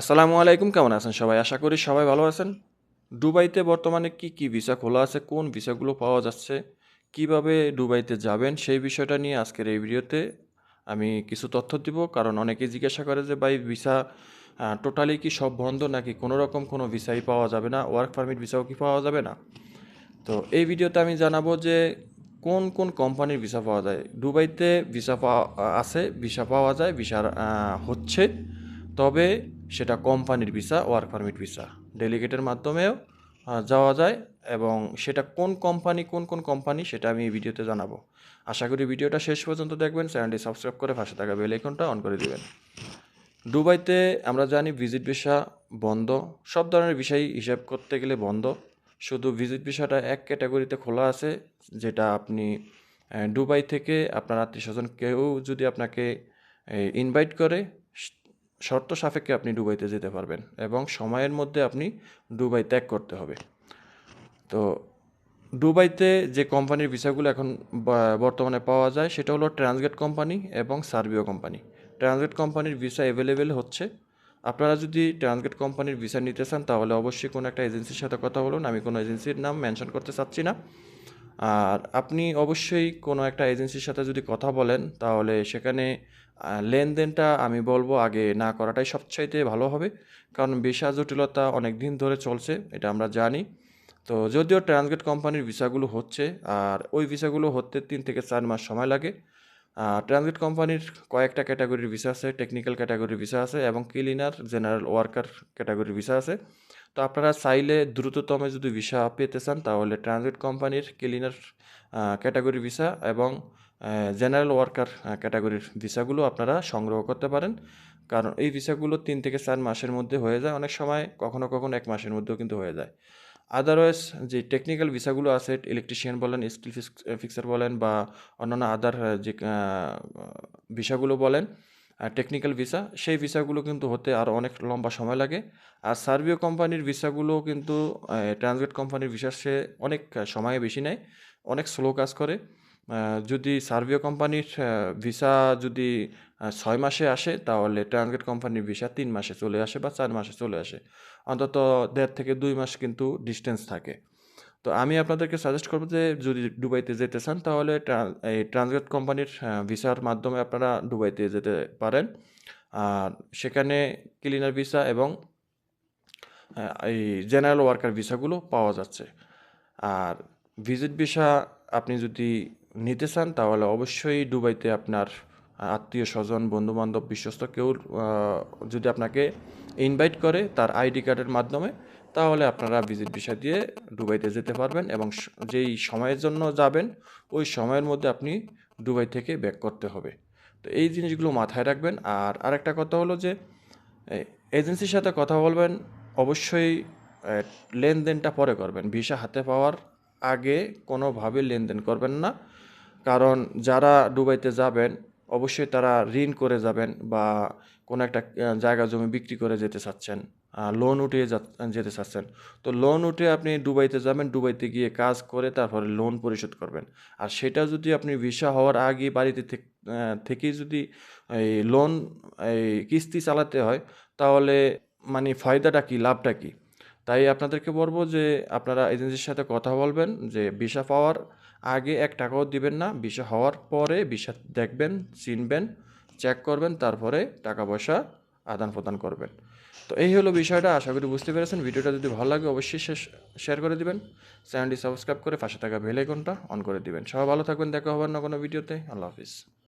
আসসালামু আলাইকুম, কেমন আছেন সবাই? আশা করি সবাই ভালো আছেন। দুবাইতে বর্তমানে কি কি ভিসা খোলা আছে? কোন ভিসাগুলো পাওয়া যাচ্ছে? কীভাবে দুবাইতে যাবেন? সেই বিষয়টা নিয়ে আজকের এই ভিডিওতে আমি কিছু তথ্য দিব। কারণ অনেকে জিজ্ঞাসা করে যে, ভাই, ভিসা টোটালি কি সব বন্ধ নাকি কোনো রকম কোনো ভিসাই পাওয়া যাবে না? ওয়ার্ক পারমিট ভিসাও কি পাওয়া যাবে না? তো এই ভিডিওতে আমি জানাব যে, কোন কোন কোম্পানির ভিসা পাওয়া যায়? দুবাইতে ভিসা পাওয়া, আছে, ভিসা পাওয়া যায়, ভিসা হচ্ছে। তবে সেটা কোম্পানির ভিসা ওয়ার্ক পারমিট ভিসা। ডেলিগেটের মাধ্যমেও যাওয়া যায় এবং সেটা কোন কোম্পানি, কোন কোন কোম্পানি সেটা আমি এই ভিডিওতে জানাব। আশা করি ভিডিওটা শেষ পর্যন্ত দেখবেন, চ্যানেলটি সাবস্ক্রাইব করে পাশে থাকা বেল আইকনটা অন করে দেবেন। দুবাইতে আমরা জানি ভিজিট ভিসা বন্ধ। সব ধরনের বিষয় হিসাব করতে গেলে বন্ধ। শুধু ভিজিট ভিসাটা এক ক্যাটাগরিতে খোলা আছে, যেটা আপনি দুবাই থেকে আপনার আত্মীয় স্বজন কেউ যদি আপনাকে ইনভাইট করে শর্ত সাপেক্ষে আপনি দুবাইতে যেতে পারবেন এবং সময়ের মধ্যে আপনি দুবাই ত্যাগ করতে হবে। তো দুবাইতে যে কোম্পানির ভিসাগুলো এখন বর্তমানে পাওয়া যায়, সেটা হলো ট্রান্সগেট কোম্পানি এবং সার্বিও কোম্পানি। ট্রান্সগেট কোম্পানির ভিসা অ্যাভেলেবেল হচ্ছে। আপনারা যদি ট্রান্সগেট কোম্পানির ভিসা নিতে চান, তাহলে অবশ্যই কোনো একটা এজেন্সির সাথে কথা বলুন। আমি কোনো এজেন্সির নাম মেনশন করতে চাচ্ছি না। আর আপনি অবশ্যই কোনো একটা এজেন্সির সাথে যদি কথা বলেন, তাহলে সেখানে লেনদেনটা আমি বলব আগে না করাটাই সবচাইতে ভালো হবে। কারণ ভিসা জটিলতা অনেক দিন ধরে চলছে, এটা আমরা জানি। তো যদিও ট্রান্সগেট কোম্পানির ভিসাগুলো হচ্ছে, আর ওই ভিসাগুলো হতে তিন থেকে চার মাস সময় লাগে। ট্রানজিট কোম্পানির কয়েকটা ক্যাটাগরির ভিসা আছে, টেকনিক্যাল ক্যাটাগরির ভিসা আছে এবং ক্লিনার, জেনারেল ওয়ার্কার ক্যাটাগরির ভিসা আছে। তো আপনারা চাইলে দ্রুততম যদি ভিসা পেতে চান, তাহলে ট্রানজিট কোম্পানির ক্লিনার ক্যাটাগরি ভিসা এবং জেনারেল ওয়ার্কার ক্যাটাগরির ভিসাগুলো আপনারা সংগ্রহ করতে পারেন। কারণ এই ভিসাগুলো তিন থেকে চার মাসের মধ্যে হয়ে যায়। অনেক সময় কখনো কখনো এক মাসের মধ্যেও কিন্তু হয়ে যায়। আদারওয়াইজ যে টেকনিক্যাল ভিসাগুলো আছে ইলেকট্রিশিয়ান বলেন স্কিল ফিক্সার বলেন বা অন্যান্য আদার যে ভিসাগুলো বলেন টেকনিক্যাল ভিসা সেই ভিসাগুলো কিন্তু হতে আর অনেক লম্বা সময় লাগে। আর সার্বিও কোম্পানির ভিসাগুলো কিন্তু ট্রান্সগেট কোম্পানির ভিসার সে অনেক সময় বেশি নেয়, অনেক স্লো কাজ করে। যদি সার্বিও কোম্পানির ভিসা যদি ছয় মাসে আসে, তাহলে ট্রান্সগেট কোম্পানির ভিসা তিন মাসে চলে আসে বা চার মাসে চলে আসে। অন্তত দেড় থেকে দুই মাস কিন্তু ডিস্টেন্স থাকে। তো আমি আপনাদেরকে সাজেস্ট করব যে, যদি দুবাইতে যেতে চান, তাহলে এই ট্রান্সগেট কোম্পানির ভিসার মাধ্যমে আপনারা দুবাইতে যেতে পারেন। আর সেখানে ক্লিনার ভিসা এবং এই জেনারেল ওয়ার্কার ভিসাগুলো পাওয়া যাচ্ছে। আর ভিজিট ভিসা আপনি যদি নিতে চান, তাহলে অবশ্যই দুবাইতে আপনার আত্মীয় স্বজন বন্ধু বান্ধব বিশ্বস্ত কেউ যদি আপনাকে ইনভাইট করে, তার আইডি কার্ডের মাধ্যমে তাহলে আপনারা ভিজিট ভিসা দিয়ে দুবাইতে যেতে পারবেন এবং যেই সময়ের জন্য যাবেন, ওই সময়ের মধ্যে আপনি দুবাই থেকে ব্যাক করতে হবে। তো এই জিনিসগুলো মাথায় রাখবেন। আর আরেকটা কথা হলো যে এজেন্সির সাথে কথা বলবেন, অবশ্যই লেনদেনটা পরে করবেন। ভিসা হাতে পাওয়ার আগে কোনোভাবে লেনদেন করবেন না। কারণ যারা দুবাইতে যাবেন অবশ্যই তারা ঋণ করে যাবেন বা কোনো একটা জায়গা জমি বিক্রি করে যেতে চাচ্ছেন লোন উঠিয়ে যেতে চাচ্ছেন। তো লোন উঠে আপনি দুবাইতে যাবেন, দুবাইতে গিয়ে কাজ করে তারপরে লোন পরিশোধ করবেন। আর সেটা যদি আপনি ভিসা হওয়ার আগে বাড়িতে থেক- থেকেই যদি এই লোন এই কিস্তি চালাতে হয়, তাহলে মানে ফায়দাটা কি, লাভটা কি? তাই আপনাদেরকে বলব যে আপনারা এজেন্সির সাথে কথা বলবেন যে ভিসা পাওয়ার আগে এক টাকাও দিবেন না ভিসা হওয়ার পরে ভিসা দেখবেন, চিনবেন চেক করবেন, তারপরে টাকা পয়সা আদান প্রদান করবেন। তো এই হলো বিষয়টা, আশা করি বুঝতে পেরেছেন। ভিডিওটা যদি ভালো লাগে অবশ্যই শেয়ার করে দিবেন। চ্যানেলটি সাবস্ক্রাইব করে পাশে থাকা বেল আইকনটা অন করে দিবেন। সবাই ভালো থাকবেন, দেখা হবার না কোনো ভিডিওতে আল্লাহ হাফিজ।